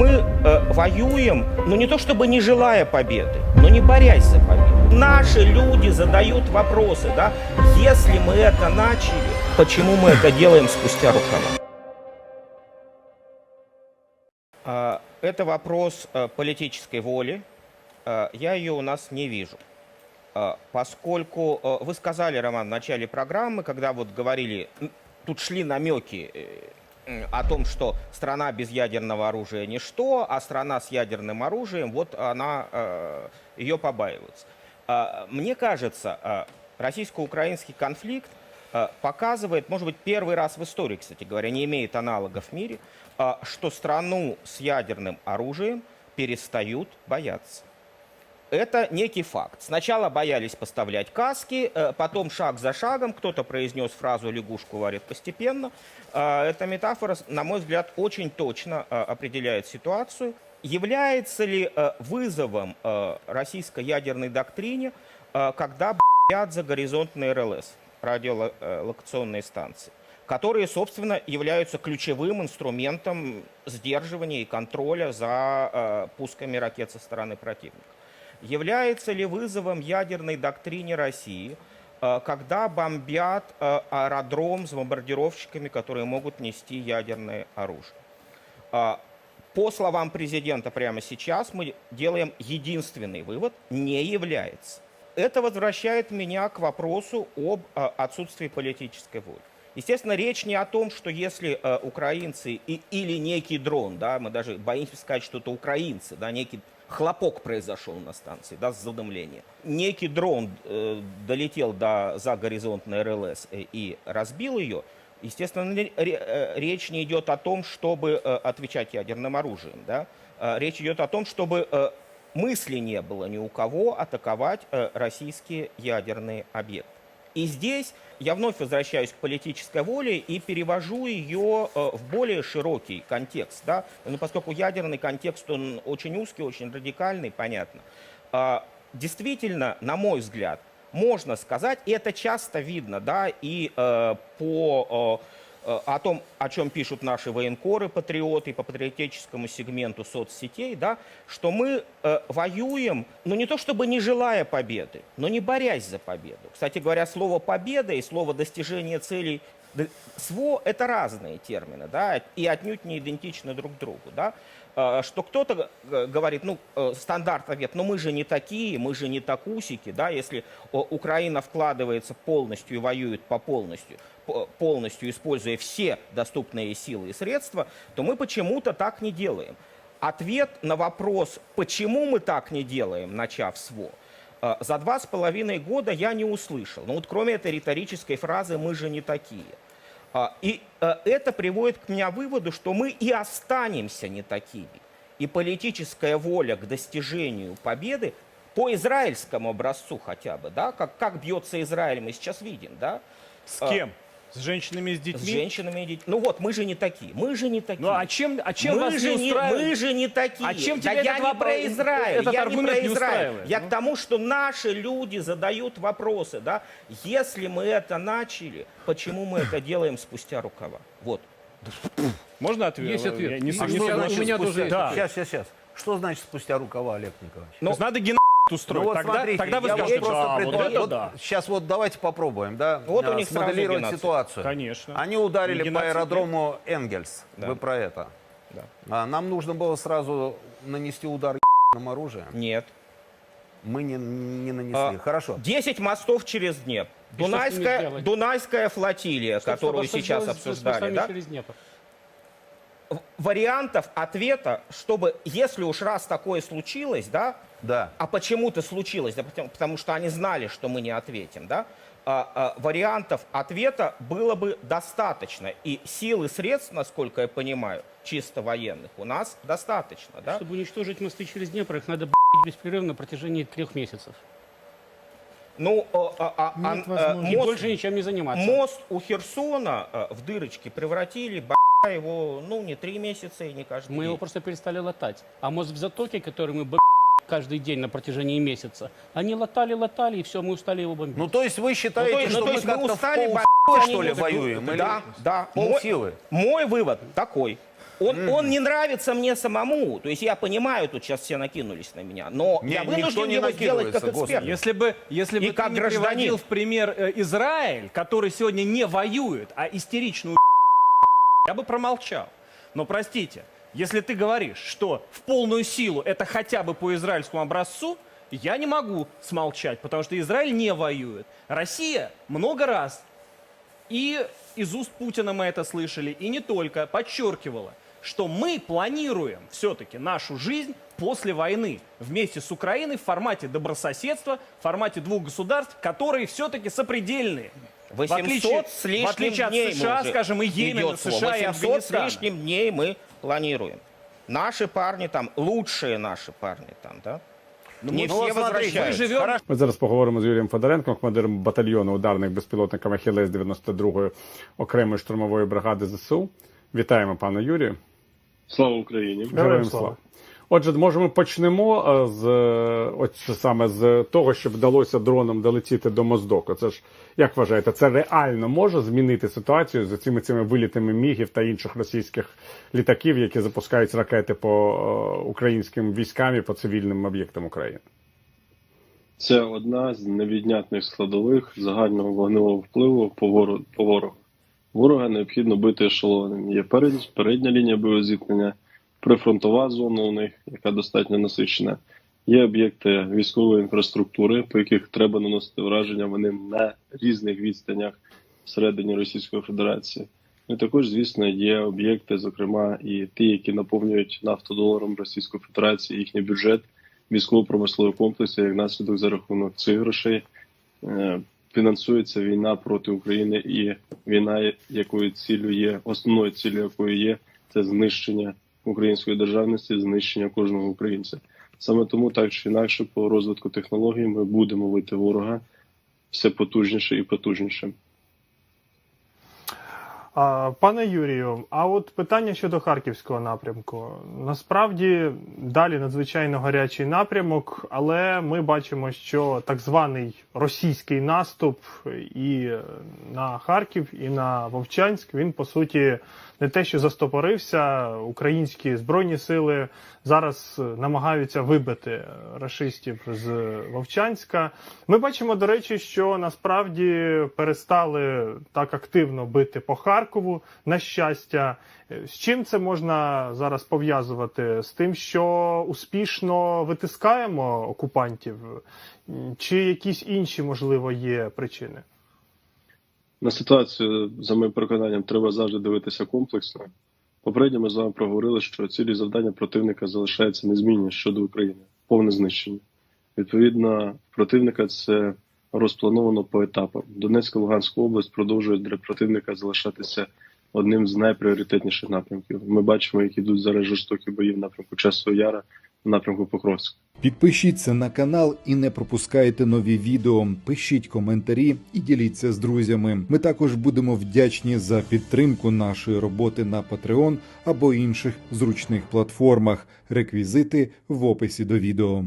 мы э, воюем, ну не то чтобы не желая победы, но не борясь за победу. Наши люди задают вопросы, да, если мы это начали, почему мы это делаем спустя рукава? А, Это вопрос э, политической воли. Э, Я ее у нас не вижу. Э, Поскольку вы сказали, Роман, в начале программы, когда вот говорили, тут шли намеки о том, что страна без ядерного оружия ничто, а страна с ядерным оружием, вот она, э, ее побаивается. Э, Мне кажется, э, российско-украинский конфликт э, показывает, может быть, первый раз в истории, кстати говоря, не имеет аналогов в мире, что страну с ядерным оружием перестают бояться. Это некий факт. Сначала боялись поставлять каски, э, потом шаг за шагом кто-то произнес фразу «лягушку варят постепенно». Э, Эта метафора, на мой взгляд, очень точно э, определяет ситуацию. Является ли вызовом российской ядерной доктрине, когда б***ят за горизонтные РЛС, радиолокационные станции? которые, собственно, являются ключевым инструментом сдерживания и контроля за э, пусками ракет со стороны противника. Является ли вызовом ядерной доктрине России, э, когда бомбят э, аэродром с бомбардировщиками, которые могут нести ядерное оружие? А, По словам президента прямо сейчас мы делаем единственный вывод – не является. Это возвращает меня к вопросу об э, отсутствии политической воли. Естественно, речь не о том, что если э, украинцы и, или некий дрон, да, мы даже боимся сказать, что это украинцы, да, некий хлопок произошел на станции, да, с задымлением. Некий дрон э, долетел до за горизонтной РЛС и разбил ее. Естественно, э, речь не идет о том, чтобы э, отвечать ядерным оружием, да. Э, Речь идет о том, чтобы мысли не было ни у кого атаковать российские ядерные объекты. И здесь я вновь возвращаюсь к политической воле и перевожу ее э, в более широкий контекст. Да? Ну, поскольку ядерный контекст, он очень узкий, очень радикальный, понятно. А, Действительно, на мой взгляд, можно сказать, и это часто видно, да, и э, по э, о том, о чем пишут наши военкоры, патриоты, по патриотическому сегменту соцсетей, да, что мы э, воюем, ну не то чтобы не желая победы, но не борясь за победу. Кстати говоря, слово «победа» и слово «достижение целей» СВО – это разные термины, да, и отнюдь не идентичны друг другу, да. Э, Что кто-то говорит, ну, э, стандарт ответ, но мы же не такие, мы же не такусики, да, если о, Украина вкладывается полностью и воюет по полностью, по- полностью используя все доступные силы и средства, то мы почему-то так не делаем. Ответ на вопрос, почему мы так не делаем, начав СВО, э, за два с половиной года я не услышал. Ну вот кроме этой риторической фразы «мы же не такие». А, И э, это приводит к меня выводу, что мы и останемся не такими. И политическая воля к достижению победы по израильскому образцу хотя бы, да, как, как бьется Израиль, мы сейчас видим, да, С кем? С женщинами и с с детьми? женщинами и детьми. Ну вот, мы же не такие, мы же не такие. Ну а чем, а чем мы, вас же не не, устраивает? мы же не такие. А чем да тебя я этот не про Израиль. этот я не про не Израиль. устраивает? Я Ну. к тому, что наши люди задают вопросы, да. Если мы это начали, почему мы это делаем спустя рукава? Вот. Можно ответ? Есть ответ. Я не, А не что значит у меня Спустя- тоже есть Да. Сейчас, сейчас, сейчас. Что значит спустя рукава, Олег Николаевич? Ну, То есть надо ген устроить. Ну вот тогда, смотрите, тогда вы я вот скажете, просто «А, вот предполагаю- это вот да. Сейчас вот давайте попробуем, да, Вот у э, них смоделировать ситуацию. Конечно. Они ударили по аэродрому Энгельс. Да. Вы про это. Да. А нам нужно было сразу нанести удар ядерным оружием. Нет. Мы не, не нанесли. А, Хорошо. 10 мостов через Днепр. И что Дунайская? Дунайская флотилия, Что- которую что сейчас с обсуждали, да? через Днепр? вариантов ответа, чтобы, если уж раз такое случилось, да, Да. а почему-то случилось, да, потому, потому что они знали, что мы не ответим, да, а, а, вариантов ответа было бы достаточно. И сил и средств, насколько я понимаю, чисто военных, у нас достаточно, да. Чтобы уничтожить мосты через Днепр, их надо беспрерывно на протяжении трех месяцев. Ну, а, а, Нет а. И мост, больше ничем не заниматься. мост у Херсона а, в дырочки превратили, его, ну, не три месяца и не каждый Мы день. его просто перестали латать. А мост в затоке, который мы каждый день на протяжении месяца, они латали, латали, и все, мы устали его бомбить. Ну, то есть вы считаете, Ну, то есть- что ну, то мы есть мы как-то устали, в полсилы, они что ли, воюем? Да, Или да. Мой, полсилы? мой вывод такой. Он, он не нравится мне самому. То есть я понимаю, тут сейчас все накинулись на меня, но Не, я никто вынужден не его сделать как эксперт. Если бы, если бы И ты как не гражданин. приводил в пример э, Израиль, который сегодня не воюет, а истеричную я бы промолчал. Но простите, если ты говоришь, что в полную силу это хотя бы по израильскому образцу, я не могу смолчать, потому что Израиль не воюет. Россия много раз и из уст Путина мы это слышали, и не только, подчеркивала, что мы планируем все-таки нашу жизнь после войны вместе с Украиной в формате добрососедства, в формате двух государств, которые все-таки сопредельные. 800 в отличие, с лишним в отличие от дней мы США, уже скажем, и Йемена, идет слово. США и 800 с Афганистана. лишним дней мы планируем. Наши парни там, лучшие наши парни там, да? не ну, все вот смотри, возвращаются. мы живем Ми зараз поговоримо з Юрієм Федоренком, командиром батальйону ударних безпілотників Ахілес 92-ї окремої штурмової бригади ЗСУ. Вітаємо пана Юрію. Слава Україні! Героям слава. Отже, може, ми почнемо з е, ось саме з того, що вдалося дроном долетіти до Моздоку. Це ж як вважаєте, це реально може змінити ситуацію з цими цими вилітами мігів та інших російських літаків, які запускають ракети по е, українським військам і по цивільним об'єктам України? Це одна з невіднятних складових загального вогневого впливу по ворогу. Ворога необхідно бити ешелонами. Є перед- передня лінія боєзіткнення, прифронтова зона у них, яка достатньо насичена. Є об'єкти військової інфраструктури, по яких треба наносити враження. Вони на різних відстанях всередині Російської Федерації. І також, звісно, є об'єкти, зокрема, і ті, які наповнюють нафтодоларом Російської Федерації, їхній бюджет військово-промислового комплексу, як наслідок за рахунок цих грошей е, фінансується війна проти України, і війна, якою цілю є, основною цілею якої є, це знищення української державності, знищення кожного українця. Саме тому, так чи інакше, по розвитку технологій ми будемо вити ворога все потужніше і потужніше. Пане Юрію, а от питання щодо харківського напрямку. Насправді далі надзвичайно гарячий напрямок, але ми бачимо, що так званий російський наступ і на Харків, і на Вовчанськ він по суті не те, що застопорився. Українські збройні сили зараз намагаються вибити рашистів з Вовчанська. Ми бачимо, до речі, що насправді перестали так активно бити по Харкову. На щастя, Е, з чим це можна зараз пов'язувати? З тим, що успішно витискаємо окупантів, чи якісь інші можливо є причини? На ситуацію, за моїм переконанням, треба завжди дивитися комплексно. Попередньо ми з вами проговорили, що цілі завдання противника залишаються незмінні щодо України повне знищення. Відповідно, противника це розплановано по етапам. Донецька Луганська область продовжує для противника залишатися одним з найпріоритетніших напрямків. Ми бачимо, як ідуть зараз жорстокі бої в напрямку Часового Яра, в напрямку Покровська. Підпишіться на канал і не пропускайте нові відео. Пишіть коментарі і діліться з друзями. Ми також будемо вдячні за підтримку нашої роботи на Patreon або інших зручних платформах. Реквізити в описі до відео.